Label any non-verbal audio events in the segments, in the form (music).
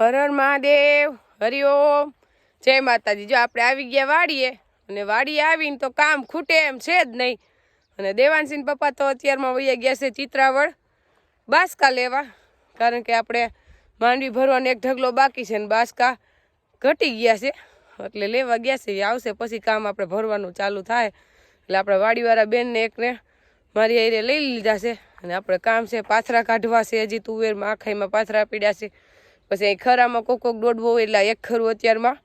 હર મહાદેવ હરિઓમ જય માતાજી. જો આપણે આવી ગયા વાડીએ અને વાડીએ આવીને તો કામ ખૂટે એમ છે જ નહીં. અને દેવાનસિંહ પપ્પા તો અત્યારમાં વૈયા ગયા છે ચિત્રાવળ બાસકા લેવા. કારણ કે આપણે માંડવી ભરવાનો એક ઢગલો બાકી છે ને બાસકા ઘટી ગયા છે. એટલે લેવા ગયા છે. એ આવશે પછી કામ આપણે ભરવાનું ચાલુ થાય. એટલે આપણે વાડીવાળા બેનને એકને મારી આઈરે લઈ લીધા છે. અને આપણે કામ છે પાથરા કાઢવા છે. હજી તુવેરમાં આખાઈમાં પાથરા પીડ્યા છે. પછી અહીં ખરામાં કોક કોક દોડવો એટલે એક ખરું અત્યારમાં.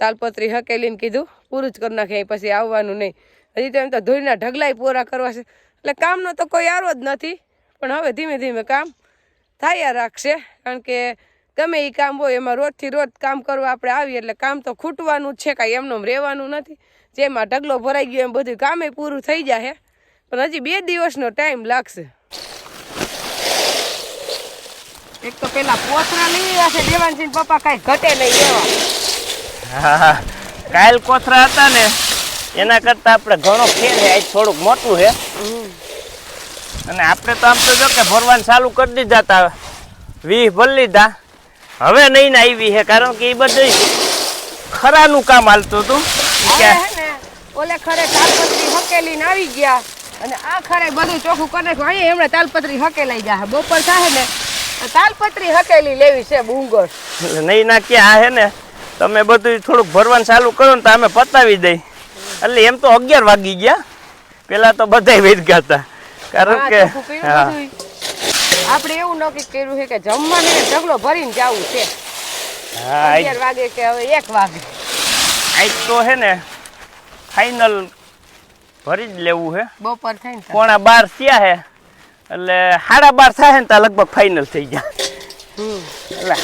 તાલપત્રી હકેલીને કીધું, પૂરું જ કરી નાખે પછી આવવાનું નહીં. હજી તો એમ તો ધોઈના ઢગલાય પૂરા કરવા છે. એટલે કામનો તો કોઈ આરો જ નથી, પણ હવે ધીમે ધીમે કામ થાય રાખશે. કારણ કે ગમે એ કામ હોય, એમાં રોજથી રોજ કામ કરવા આપણે આવીએ એટલે કામ તો ખૂટવાનું જ છે, કાંઈ એમનું રહેવાનું નથી. જેમાં ઢગલો ભરાઈ ગયો, એમ બધું કામે પૂરું થઈ જાય પણ હજી બે દિવસનો ટાઈમ લાગશે. એક તો પેલા કોથરા લઈ આવ્યા છે દેવાનસિંહ પપ્પા કઈ ઘટે નહીં એવા. હા કાયલ કોથરા હતા ને એના કરતા આપણે ઘણો ફેર છે આજ થોડુંક મોટું છે. અને આપણે તો આમ તો જો કે ભરવાનું ચાલુ કરી દીધા હતા વીહ ભરી લીધા. હવે નહીં ને આવી છે કારણ કે એ બધું ખરાનું કામ હાલતું હતું. કે હે ને ઓલે ખરે તાલપત્રી હકેલીને આવી ગયા. અને આ ખરે બધું ચોખ્ખું કરે અહીંયા એમણે તાલપત્રી હકેલાઈ જાય બપોર થાય ને તાલપત્રી હકેલી લેવી છે બુંગર નહીં ના કે આ હે ને તમે બધું થોડુંક ભરવાનું ચાલુ કરો ને તો અમે પતાવી દઈ. એટલે એમ તો અગિયાર વાગી ગયા. પેલા તો બધા વેચ ગયા હતા. કારણ કે. આપણે એવું નક્કી કર્યું છે કે જમવાનું ને ઢગલો ભરીને જવું છે. અગિયાર વાગે કે હવે એક વાગે. આજ તો હે ને ફાઇનલ ભરી જ લેવું છે બપોર થઈને પોણા બાર થયા હે. એટલે સાડા બાર થાય ને ત્યાં લગભગ ફાઇનલ થઈ ગયા એટલે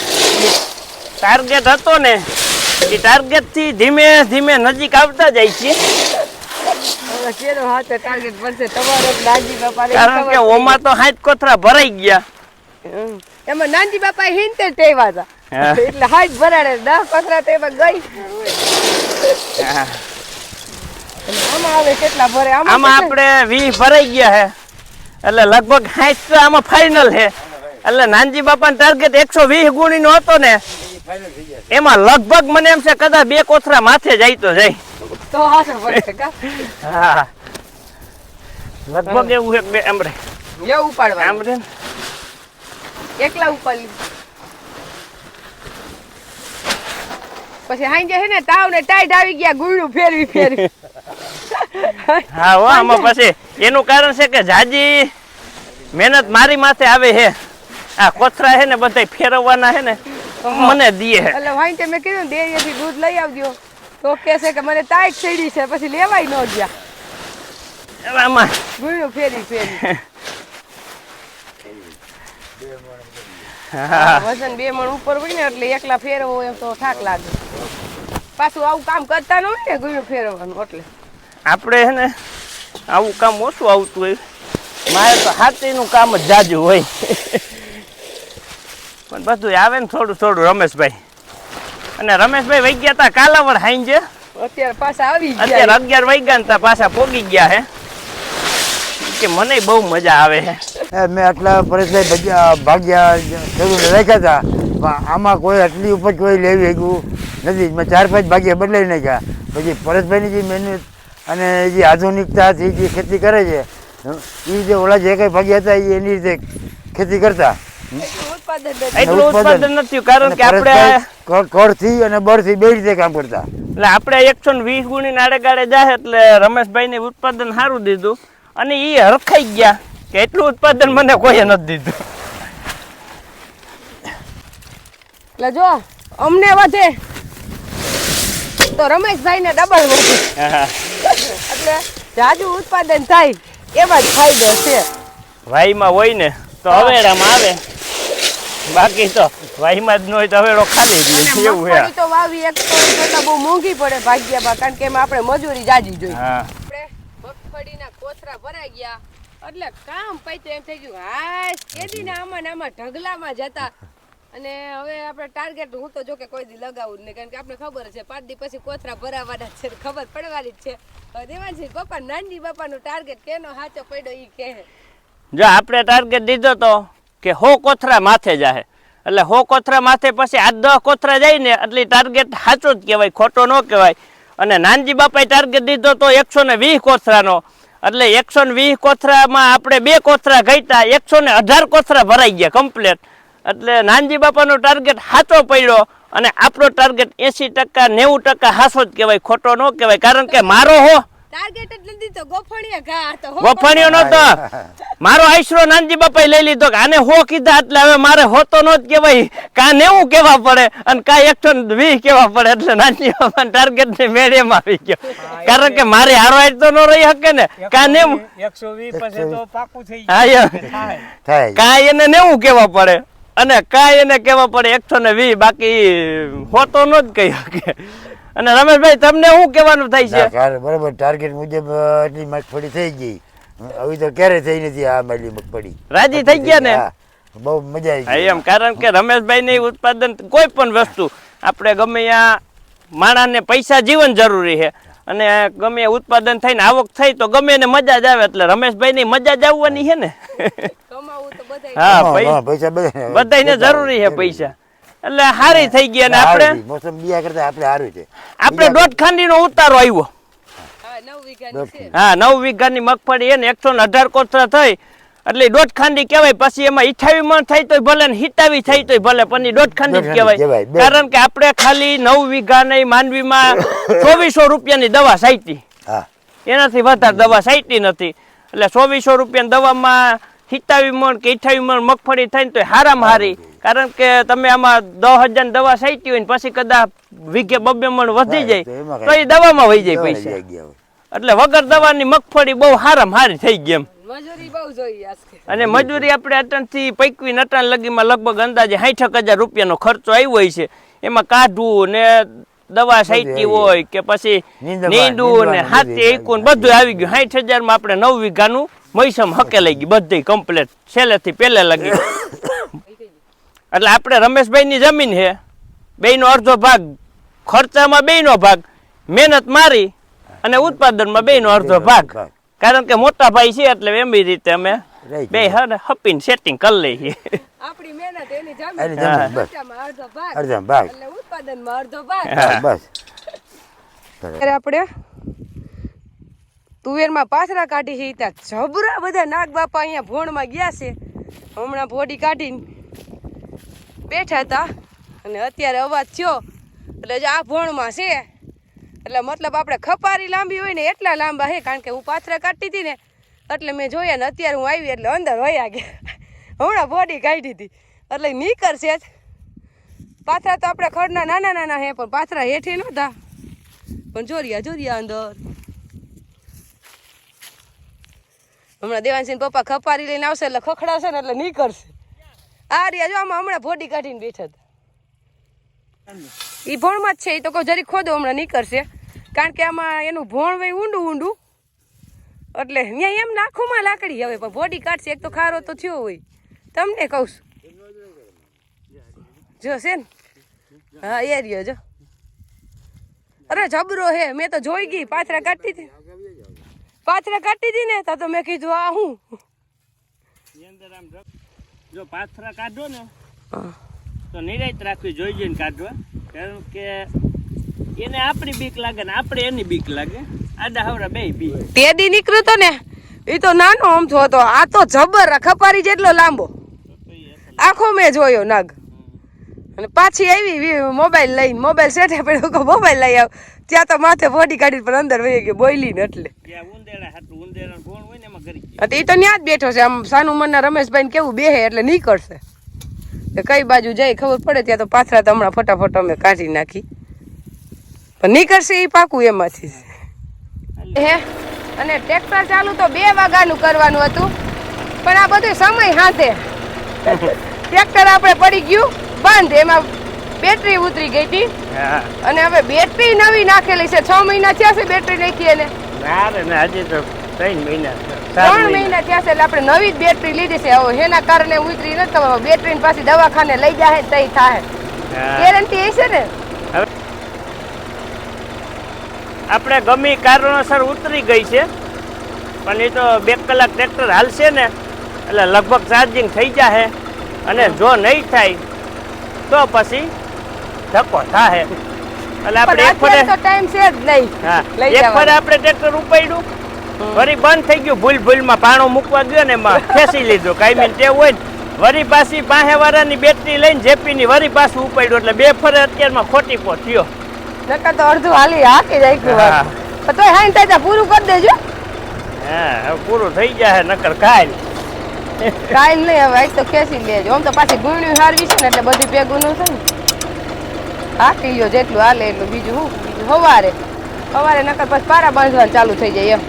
ટાર્ગેટ હતો ને એ ટાર્ગેટથી ધીમે ધીમે નજીક આવતા જાય છે. કારણ કે ઓમાં તો હાથ કોથરા ભરાઈ ગયા. એમાં નાનજી બાપા હિંતે ટેવા હતા. એટલે હાથ ભરાડે દસ કોથરા ટેવા ગઈ. આમાં આવે કેટલા ભરે? આમાં? આપણે વીસ ભરાઈ ગયા હે. એટલે લગભગ હાઈટ આમાં ફાઇનલ છે. એટલે નાનજી બાપાનો ટાર્ગેટ એકસો વીસ ગુણીનો હતો ને એમાં લગભગ મને એમ છે કદાચ બે કોથરા માથે જાય. તો જાય હા. લગભગ એવું એક બે એમ રે ઉપાડવા આમ રે ને. એકલા ઉપાડી પછી હાંજે છે ને તાવ ને ટાઈટ આવી ગયા ગુયડું ફેરવી ફેરવી. (laughs) હા હો આમાં પછી એનું કારણ છે કે જાજી મહેનત મારી માથે આવે છે આ કોથરા છે ને બધા ફેરવવાના છે ને મને દીએ એટલે હાંજે મેં કીધું ડેરીએથી દૂધ લઈ આવજો. તો કે છે કે મને ટાઈટ છેડી છે પછી લેવાય ન ગયા. આમાં. ગુણ્યું ફેરી ફેરી. વજન બે મણ ઉપર હોય ને એટલે એકલા ફેરવો એમ તો થાક લાગે. પાછું આવું કામ કરતા ન હોય ને ગુણ્યું ફેરવવાનું એટલે. આપણે છે ને આવું કામ ઓછું આવતું હોય. મારે તો હાથીનું કામ જ જાજુ હોય. પણ બધું આવે ને થોડું થોડું રમેશભાઈ. અને રમેશભાઈ વહી ગયા હતા કાલાવડ હાઈજે અત્યારે પાછા આવી અત્યારે ગયા અગિયાર વાગ્યા ને પાછા પોગી ગયા હે. કે મને બહુ મજા આવે હે. મેં આટલા પરેશભાઈ ભગ્યા ભાગ્યા ખેડૂત રાખ્યા હતા પણ આમાં કોઈ આટલી ઉપજ કોઈ લેવી ગયું નથી. મેં ચાર પાંચ ભાગ્યા બદલાઈ નાખ્યા. પછી પરેશભાઈની જે મહેનત અને જે આધુનિકતાથી જે ખેતી કરે છે એ જે ઓલા જે કંઈ ભાગ્યા હતા એ એની રીતે ખેતી કરતા. ઉત્પાદન નથી. એટલું ઉત્પાદન. નથી થયું કારણ કે આપણે કળથી અને બળથી બે રીતે કામ કરતા. એટલે આપણે એકસો ને વીસ ગુણી નાડે ગાડે જાય એટલે રમેશભાઈને ઉત્પાદન સારું દીધું. અને એ હરખાઈ ગયા કે એટલું ઉત્પાદન મને કોઈએ નથી દીધું. એટલે જો અમને વધે. તો રમેશભાઈ ને ડબલ વધે એટલે જાજુ ઉત્પાદન થાય એમાં જ ફાયદો છે. વાઈમાં હોય ને તો હવેડામાં આવે. બાકી તો વાઈમાં જ ન હોય તો હવેડો ખાલી જ એવું છે. તો વાવી એક તો બહુ મોંઘી પડે ભાગ્યામાં કારણ કે એમાં આપણે મજૂરી જાજી જોઈએ. હા. આપણે મગફળીના કોથરા ભરાઈ ગયા એટલે કામ પૈતું એમ થઈ ગયું. હાય આમાં ને આમાં ઢગલામાં જતા. અને હવે આપણે ટાર્ગેટ હું તો જો કે કોઈ દી લગાવું જ નહીં કારણ કે આપણે ખબર છે પાંચ દી પછી કોથરા ભરાવાના છે ખબર પડવાની જ છે. સાચો પડ્યો કહે. જો આપણે ટાર્ગેટ દીધો તો કે હો કોથરા માથે જાહે. એટલે હો કોથરા માથે પછી આ દસ કોથરા જાય ને એટલે ટાર્ગેટ સાચો જ કહેવાય, ખોટો ન કહેવાય. અને નાનજી બાપાએ ટાર્ગેટ દીધો તો એકસો ને વીસ કોથરાનો. એટલે એકસો ને વીસ કોથરામાં આપણે બે કોથરા ઘટ્યા, એકસો ને અઢાર કોથરા ભરાઈ ગયા કમ્પ્લેટ એટલે નાનજી બાપાનો ટાર્ગેટ સાચો પડ્યો. અને આપણો ટાર્ગેટ એસી ટકા નેવું ટકા હાસો જ કહેવાય ખોટો ન કહેવાય. કારણ કે મારો હો. ટાર્ગેટ એટલે દીધો ગોફણિયા ઘા તો નતો મારો આશરો નાનજી બાપાએ લઈ લીધો કે આને હો કીધા એટલે હવે મારે હોતો નો જ કહેવાય. કા નેવું કેવા પડે અને કા એકસો ને વીસ કેવા પડે એટલે નાનજી બાપા ટાર્ગેટ ને મેળેમાં આવી ગયો. કારણ કે મારે હારવાય તો ન રહી શકે ને. કા નેવું? એકસો વીસ પછી તો પાકું થઈ કા એને નેવું કેવા પડે? અને કાંઈ એને કેવા પડે એકસો ને વી બાકી હોતો નો જ કહી શકે. અને રમેશભાઈ તમને શું કહેવાનું થાય છે? બરાબર ટાર્ગેટ મુજબ એટલી મગફળી થઈ ગઈ. હવે તો ક્યારે થઈ નથી આ મારી મગફળી? રાજી થઈ ગયા ને? બહુ મજા આવી ગઈ. એમ કારણ કે રમેશભાઈ ની ઉત્પાદન કોઈ પણ વસ્તુ આપણે ગમે ત્યાં માણસને પૈસા જીવન જરૂરી છે. અને ગમે ઉત્પાદન થઈને આવક થઈ તો ગમે એને મજા જ આવે એટલે રમેશભાઈ ની મજા જ આવવાની છે ને? હા પૈસા બધાને જરૂરી છે પૈસા. એટલે હારી થઈ ગયા ને આપણે બીજા કરતા આપણે હારું છે. આપણે દોઢ ખાંડીનો ઉતારો આવ્યો. હા નવ વીઘાની છે. હા નવ વીઘાની મગફળી એને એકસો ને અઢાર કોથળા થઈ. એટલે દોઢ ખાંડી કહેવાય પછી એમાં ઈઠાવી મણ થઈ તોય ભલે ને હિતાવી થઈ તોય ભલે પણ ઈ દોઢ ખાંડી જ કહેવાય. કહેવાય. કારણ કે આપણે ખાલી નવ વીઘા નહીં માંડવીમાં ચોવીસો રૂપિયાની દવા સાઈટી એનાથી વધારે દવા સાઈટી નથી. એટલે ચોવીસો રૂપિયાની દવામાં સિત્તાવી મણ કે અઠાવી મણ મગફળી થાય ને તો હારામાં હારી. કારણ કે તમે આમાં દસ હજાર દવા સાચી હોય ને પછી કદાચ વીઘે બબે મણ વધી જાય તો એ દવામાં વહી જાય પૈસા. એટલે વગર દવાની મગફળી બહુ હારામાં હારી થઈ ગઈ એમ. મજૂરી બહુ જોઈએ આજકે અને મજૂરી આપણે અટણથી પૈકવી નટાણ લગીમાં લગભગ અંદાજે સાઠ હજાર રૂપિયાનો ખર્ચો આવ્યો હોય છે. એમાં કાઢવું ને દવા સાઈટી હોય કે પછી નીંદું ને હાથી બધું એકું બધું આવી ગયું. સાઠ હજારમાં આપણે નવ વીઘાનું મૈસમ હકે લઈ ગઈ બધી કમ્પ્લેટ છેલ્લેથી પહેલે લગી. એટલે આપણે રમેશભાઈની જમીન છે બેયનો અડધો ભાગ ખર્ચામાં બેયનો ભાગ મહેનત મારી અને ઉત્પાદનમાં બેયનો અડધો ભાગ. ભાગ. કારણ કે મોટા ભાઈ છે એટલે એમ રીતે અમે બે હર હપીન સેટિંગ કરી લઈએ. આપણી મહેનત એની એની જમીન જમીન બસ. અડધો ભાગ. અડધો ભાગ. એટલે ઉત્પાદનમાં અડધો ભાગ. બસ. ત્યારે આપણે તુવેરમાં પાથરા કાઢી છે ત્યાં જબરા બધા નાગ બાપા અહીંયા ભોણમાં ગયા છે. હમણાં ભોડી કાઢીને બેઠા હતા અને અત્યારે અવાજ થયો, એટલે જો આ ભોણમાં છે. એટલે મતલબ આપણે ખપારી લાંબી હોય ને એટલા લાંબા છે, કારણ કે હું પાથરા કાઢતી હતી ને, એટલે મેં જોયા ને અત્યારે હું આવી એટલે અંદર વયા ગયા. હમણાં ભોડી કાઢી હતી. એટલે નીકળશે જ. પાથરા તો આપણે ખડના નાના નાના હે પણ પાથરા હેઠે નહોતા. પણ જોરિયા જોરિયા અંદર. હમણાં દેવાનસિંહ પપ્પા ખપારી લઈને આવશે એટલે ખખડાશે ને એટલે નીકળશે. આ રહ્યા જો, આમાં હમણાં ભોડી કાઢીને બેઠા હતા. એ ભોણમાં જ છે એ તો કહું જરી ખોદો, હમણાં નીકળશે. કારણ કે આમાં એનું ભોણ હોય ઊંડું ઊંડું. એટલે ત્યાં એમ નાખુમાં લાકડી હવે, પણ ભોડી કાઢશે, એક તો ખારો તો થયો હોય. તમને કહું છું. જો છે ને. હા, એ રહ્યો જો. અરે જબરો હે, મેં તો જોઈ ગઈ, પાથરા કાઢતી હતી. પાથરા કાઢી દીને ને તો મેં કીધું આ હું? જો પાથરા કાઢો ને તો નિરાયત રાખવી જોઈ જોઈને કાઢવા. કારણ કે એને આપણી બીક લાગે ને આપણે એની બીક લાગે. આડા હવરા બે બીક. તે દી નીકળ્યો તો ને એ તો નાનો અમથો હતો આ તો જબર ખપારી જેટલો લાંબો. આખો મેં જોયો નાગ. અને પાછી આવી મોબાઈલ લઈને. મોબાઈલ સેટે પડ્યો મોબાઈલ લઈ આવ. ત્યાં તો માથે ફોટી કાઢી પણ અંદર વહી ગયો બોયલી ને એટલે. ને એ તો ત્યાં જ બેઠો છે. આમ સાનું મનના રમેશભાઈ કેવું બેહે એટલે નીકળશે. કે કઈ બાજુ જાય ખબર પડે ત્યાં તો પાથરા તો હમણાં ફટાફટ અમે કાઢી નાખી. પણ નીકળશે એ પાકું એમાંથી. હે? અને ટ્રેક્ટર ચાલુ તો બે વાગ્યાનું કરવાનું હતું. પણ આ બધું સમય હાથે. (laughs) ટ્રેક્ટર આપણે પડી ગયું. બંધ એમાં બેટરી ઉતરી ગઈ હતી. અને હવે બેટરી નવી નાખેલી છે. છ મહિના થયા છે બેટરી નાખી એને. ના રે ના હજી તો ત્રણ મહિના ત્રણ મહિના. થયા છે એટલે આપણે નવી જ બેટરી લીધી છે. હવે એના કારણે ઉતરી નથી તો બેટરી પાછી દવાખાને લઈ જાય તઈ થાય ગેરંટી એ હશે ને? આપણે ગમી કારણોસર ઉતરી ગઈ છે. પણ એ તો બે કલાક ટ્રેક્ટર હાલશે ને. એટલે લગભગ ચાર્જિંગ થઈ જશે અને જો નહીં થાય તો પછી ધક્કો થાહે. એટલે આપણે પણ એક ફરે તો ટાઈમ છે જ નહીં. હા. લઈ એક ફરે આપણે ટ્રેક્ટર ઉપાડ્યું. વરી બંધ થઈ ગયું. ભૂલ ભૂલમાં પાણો મૂકવા ગયો ને એમાં ખેંચી લીધું. કાંઈ ટેવ હોય ને વળી પાછી પાસે વાળાની બેટરી લઈને જેપીની વરી પાછું ઉપાડ્યું. એટલે બે ફરે અત્યારમાં ખોટી પો થયો. નકર તો અડધું હાલી હાકી જાય હા. પણ તોય હાઈન થાય પૂરું કરી દેજો. હા પૂરું થઈ જાય નકર કાલ કાંઈ નહીં હવે આજ તો ખેંચી લેજો આમ તો પાછી ગુણ્યું હારવી છે ને એટલે બધી ભેગું ન થાય હા હાકી જેટલું હાલે એટલું બીજું શું બીજું સવારે સવારે નકર પછી પારા બાંધવાનું ચાલુ થઈ જાય એમ.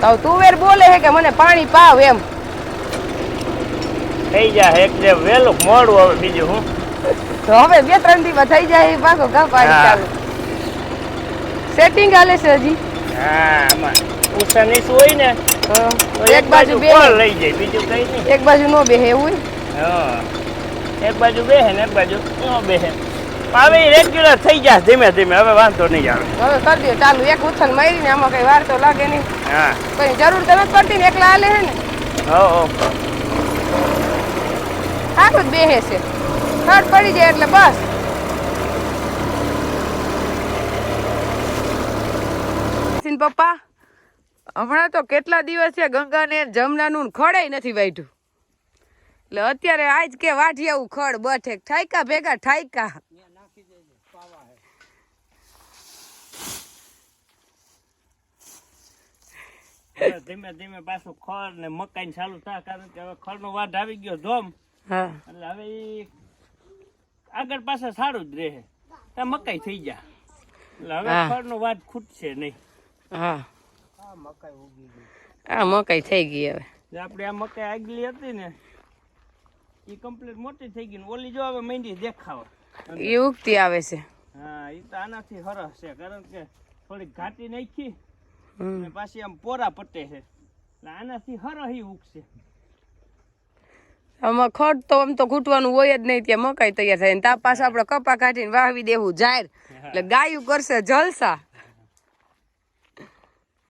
તો તુવેર બોલે છે કે મને પાણી પાવ એમ. થઈ જાય એક જે વેલું મોડું હવે બીજું હું? તો હવે બે ત્રણ દિવસ થઈ જાય એ પાછો ઘા પાણી ચાલુ. સેટિંગ હાલે છે હજી. હા આમાં. ઉષા નીચું હોય ને હા. એક બાજુ બે લઈ જાય બીજું કઈ નહીં. એક બાજુ નો બેહે એવું હોય. હા. એક બાજુ બેહે ને એક બાજુ ન બેહે. હવે રેગ્યુલર થઈ જાય ધીમે ધીમે હવે વાંધો નહીં આવે. હવે કરી દે ચાલુ. એક ઉછલ મારી ને આમાં કઈ વાર તો લાગે નહીં. હા. કઈ જરૂર તો નથી પડતી ને એકલા હાલે હે ને. હો હો. આખું જ બેહે છે. ખડ પડી જાય એટલે બસ. પપ્પા હમણાં તો કેટલા દિવસ છે ગંગાને જમનાનું ખડે નથી વાઢ્યું. એટલે અત્યારે આજ કે વાઢી આવું ખડ બઠે. ઠાયકા ભેગા ઠાયકા. ધીમે ધીમે પાછું ખડ ને મકાઈ ચાલુ થાય કારણ કે હવે ખડનો વાઢ આવી ગયો ધોમ એટલે હવે આગળ પાછળ સારું જ રહે. મકાઈ થઈ જાય એટલે હવે હા. ખડનો વાઢ ખૂટશે નહીં. હા. આ મકાઈ થઈ ગઈ હવે. આપડે આપણે આ મકાઈ આગલી હતી ને એ કમ્પ્લીટ મોટી થઈ ગઈ ને ઓલી જો હવે માંડી દેખાવ. એ ઉગતી આવે છે. હા એ તો આનાથી હરસ છે કારણ કે થોડીક ઘાટી નાખી હમ. ને પાછી આમ પોરા પટે છે. એટલે આનાથી હરહ ઉગશે. આમાં ખડ તો આમ તો ઘૂંટવાનું હોય જ નહીં ત્યાં મકાઈ તૈયાર થાય. ને તા પાછા આપણે કપા કાઢીને વાવી દેવું જાહેર. એટલે ગાયું કરશે જલસા.